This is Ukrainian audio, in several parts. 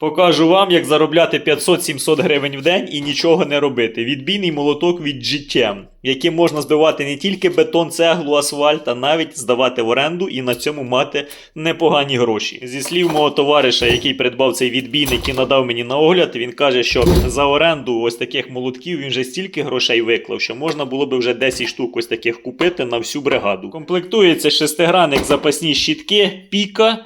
Покажу вам, як заробляти 500-700 гривень в день і нічого не робити. Відбійний молоток від GTM, яким можна збивати не тільки бетон, цеглу, асфальт, а навіть здавати в оренду і на цьому мати непогані гроші. Зі слів мого товариша, який придбав цей відбійник і надав мені на огляд, він каже, що за оренду ось таких молотків він вже стільки грошей виклав, що можна було би вже 10 штук ось таких купити на всю бригаду. Комплектується шестигранник запасні щітки, піка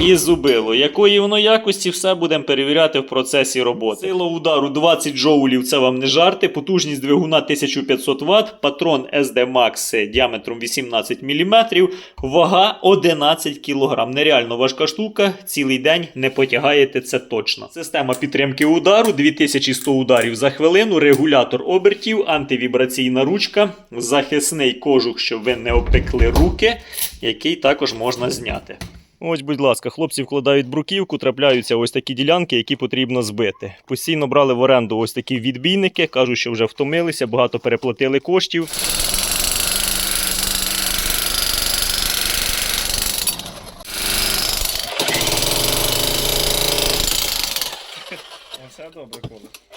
і зубило. Якої воно якості, все будемо перевіряти в процесі роботи. Сила удару 20 джоулів, це вам не жарти. Потужність двигуна 1500 Вт, патрон SD Max діаметром 18 мм, вага 11 кг. Нереально важка штука, цілий день не потягаєте це точно. Система підтримки удару 2100 ударів за хвилину, регулятор обертів, антивібраційна ручка, захисний кожух, щоб ви не обпекли руки, який також можна зняти. Ось, будь ласка, хлопці вкладають бруківку, трапляються ось такі ділянки, які потрібно збити. Постійно брали в оренду ось такі відбійники, кажуть, що вже втомилися, багато переплатили коштів. Все добре, коли.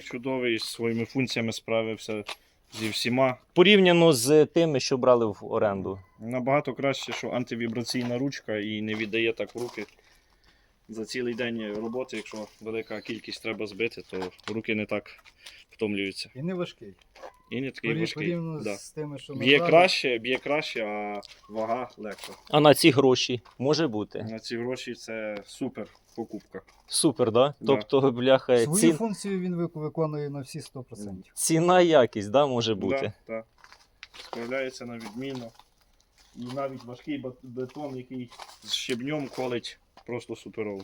Відвійник чудовий своїми функціями справився зі всіма. Порівняно з тими, що брали в оренду. Набагато краще, що антивібраційна ручка і не віддає так руки. За цілий день роботи, якщо велика кількість треба збити, то руки не так втомлюються. І не важкий. І не такий важкий. Порівняно Да. з тими, що ми Б'є брали, краще, б'є краще, а вага легша. А на ці гроші може бути. На ці гроші це супер покупка. Супер, да? Да. Тобто, бляха, Свою ці... функцію він вик- виконує на всі 100%. ціна якість, да, може бути. Да, да. Справляється на відмінно. І навіть важкий бет- бетон, який з щебнем колить, просто суперово.